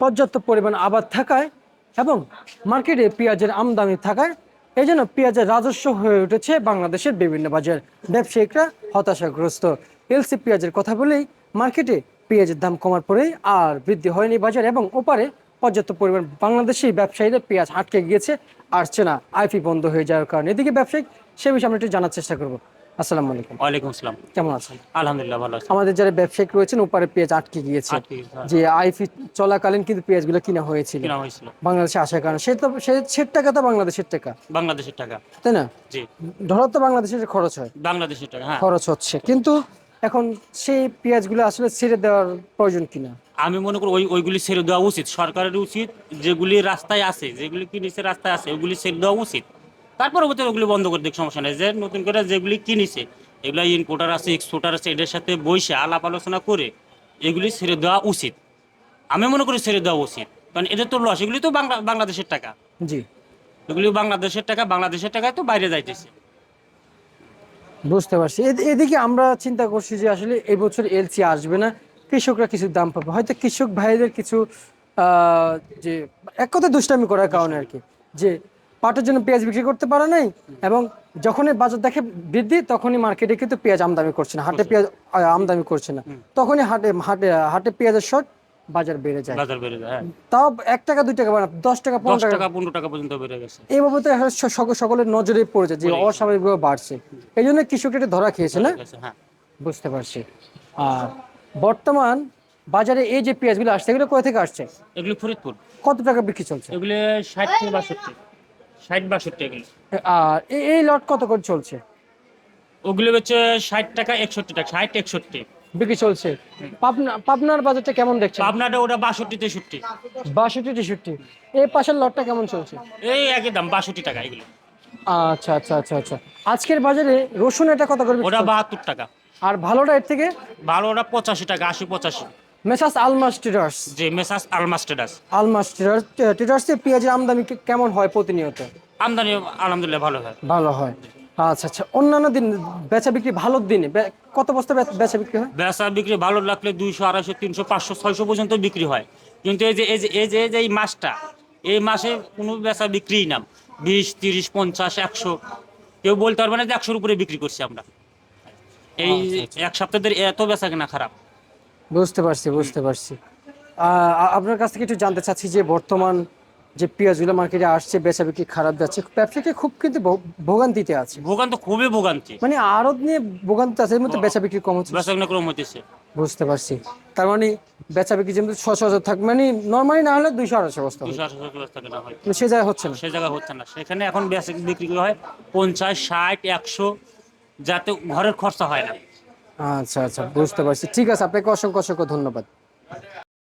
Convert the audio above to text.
পর্যাপ্ত পরিমাণ আবাদ থাকায় এবং মার্কেটে পেঁয়াজের আমদানি থাকায় এই জন্য পেঁয়াজের রাজস্ব হয়ে উঠেছে বাংলাদেশের বিভিন্ন বাজার। ব্যবসায়িকরা হতাশাগ্রস্ত। এলসি পেঁয়াজের কথা বলেই মার্কেটে পেঁয়াজের দাম কমার পরেই আর বৃদ্ধি হয়নি বাজার এবং ওপারে পর্যাপ্ত পরিমাণ বাংলাদেশি ব্যবসায়ীদের পেঁয়াজ আটকে গিয়েছে, আসছে না। আইপি বন্ধ হয়ে যাওয়ার কারণে। এদিকে ব্যবসায়িক সে বিষয়ে আমরা একটু জানার চেষ্টা করব। আসসালামু আলাইকুম। ওয়ালাইকুম আসসালাম। কেমন আছেন? আলহামদুলিল্লাহ ভালো আছি। আমাদের যারা ব্যবসায়িক রয়েছেন ওপারে পেঁয়াজ আটকে গিয়েছে। হ্যাঁ। যে আইপি চলাকালীন কিন্তু পেঁয়াজগুলো কিনা হয়েছিল। কেনা হয়েছিল। বাংলাদেশে আসার কারণে। সে তো সে টাকা তো বাংলাদেশের টাকা। বাংলাদেশের টাকা। তাই না? জি। ধরো তো বাংলাদেশের খরচ হয়। বাংলাদেশের টাকা হ্যাঁ। খরচ হচ্ছে। কিন্তু এখন সেই পেঁয়াজগুলো আসলে ছেড়ে দেওয়ার প্রয়োজন কিনা? আমি মনে করি ওই ওইগুলি ছেড়ে দেওয়া উচিত। সরকারের উচিত। যেগুলি রাস্তায় আছে যেগুলি কিনেছে রাস্তায় আছে ওগুলি ছেড়ে দেওয়া উচিত। তারপরে ওগুলি বন্ধ করে দিক সমস্যা নেই। যে নতুন করে যেগুলি কিনেছে এগুলো ইনপোর্টার আছে এক্সপোর্টার আছে এদের সাথে বসে আলাপ আলোচনা করে এগুলি ছেড়ে দেওয়া উচিত। আমি মনে করি ছেড়ে দেওয়া উচিত কারণ এদের তো লস এগুলি তো বাংলা বাংলাদেশের টাকা। জি। এগুলি বাংলাদেশের টাকা বাংলাদেশের টাকায় তো বাইরে যাইতেছে। বুঝতে পারছি। এদ- এদিকে আমরা চিন্তা করছি যে আসলে এই বছর এলসি আসবে না কৃষকরা কিছু দাম পাবে। হয়তো কৃষক ভাইদের কিছু আহ, যে এক কথা দুষ্টামি করার কারণে আর কি। যে পাটের জন্য পেঁয়াজ বিক্রি করতে পারে নাই এবং যখনই বাজার দেখে বৃদ্ধি তখনই মার্কেটে কিন্তু পেঁয়াজ আমদানি করছে না। হাটে পেঁয়াজ আমদানি করছে না। তখনই হাটে হাটে হাটে পেঁয়াজের শর্ট বাজার বেড়ে যায়। বাজার বেড়ে যায় হ্যাঁ। তাও এক টাকা দুই টাকা বাড়া দশ টাকা পনেরো টাকা। পনেরো টাকা পর্যন্ত বেড়ে গেছে। সকলের নজরে পড়েছে যে অস্বাভাবিকভাবে বাড়ছে। এই জন্য কৃষক এটা ধরা খেয়েছে না? হ্যাঁ। বুঝতে পারছি। আর বর্তমান বাজারে এই যে পেঁয়াজগুলো আসছে এগুলো কোথা থেকে আসছে? এগুলি ফরিদপুর। কত টাকা বিক্রি চলছে? এগুলি ষাট থেকে বাষট্টি। ষাট বাষট্টি এগুলি। আর এই- লট কত করে চলছে? ওগুলি হচ্ছে ষাট টাকা একষট্টি টাকা ষাট একষট্টি। বিক্রি চলছে। পাবনা পাবনার বাজারটা কেমন দেখছেন? আপনারটা ওটা বাষট্টি তেষট্টি। বাষট্টি তেষট্টি। এই পাশের লটটা কেমন চলছে? এই একই দাম বাষট্টি টাকা এগুলি। আচ্ছা আচ্ছা আচ্ছা আচ্ছা। আজকের বাজারে রসুন এটা কত করে ওটা বাহাত্তর টাকা। আর ভালোটা এর থেকে? ভালো ওটা পঁচাশি টাকা আশি পঁচাশি। মেসাস আলমাস টিরার্স যে মেসাস আলমাস্টেডাস আলমাস টিরার্স টিরার্সে পেঁয়াজের আমদানি কেমন হয় প্রতিনিয়ত? আমদানি আলহামদুলিল্লাহ ভালো হয়। ভালো হয়। আচ্ছা আচ্ছা অন্যান্য দিন বেচা বিক্রি ভালো দিনে কত বস্তা বেচা বিক্রি হয়? বেচা বিক্রি ভালো লাগলে দুইশো আড়াইশো তিনশো পাঁচশো ছয়শো পর্যন্ত বিক্রি হয়। কিন্তু এই যে এই যে এই যে এই মাসটা এই মাসে কোনো বেচা বিক্রিই না। বিশ তিরিশ পঞ্চাশ একশো কেউ বলতে পারবে না যে একশোর উপরে বিক্রি করছি আমরা। এই এক সপ্তাহ ধরে এত বেচা কেনা খারাপ। বুঝতে পারছি বুঝতে পারছি। আপনার কাছ থেকে একটু জানতে চাচ্ছি যে বর্তমান যে পেঁয়াজগুলো মার্কেটে আসছে বেচা বিক্রি খারাপ যাচ্ছে ব্যবসায়ীকে খুব কিন্তু ভোগান্তিতে আছে। ভোগান্ত খুবই ভোগান্তি। মানে আড়ত নিয়ে ভোগান্তি আছে এর মধ্যে বেচা বিক্রি কম হচ্ছে। বেচা কেনা ক্রম হইতেছে। বুঝতে পারছি। তার মানে বেচা বিক্রি যেমন ছশো হাজার থাকবে মানে নর্মালি না হলে দুইশো আড়াইশো বস্তা। দুশো আঠাশো বেচা কেনা হয়। মানে সে জায়গায় হচ্ছে না। সে জায়গা হচ্ছে না। সেখানে এখন বেচা বিক্রি হয় পঞ্চাশ ষাট একশো যাতে ঘরের খরচা হয় না। আচ্ছা আচ্ছা বুঝতে পারছি। ঠিক আছে আপনাকে অসংখ্য অসংখ্য ধন্যবাদ।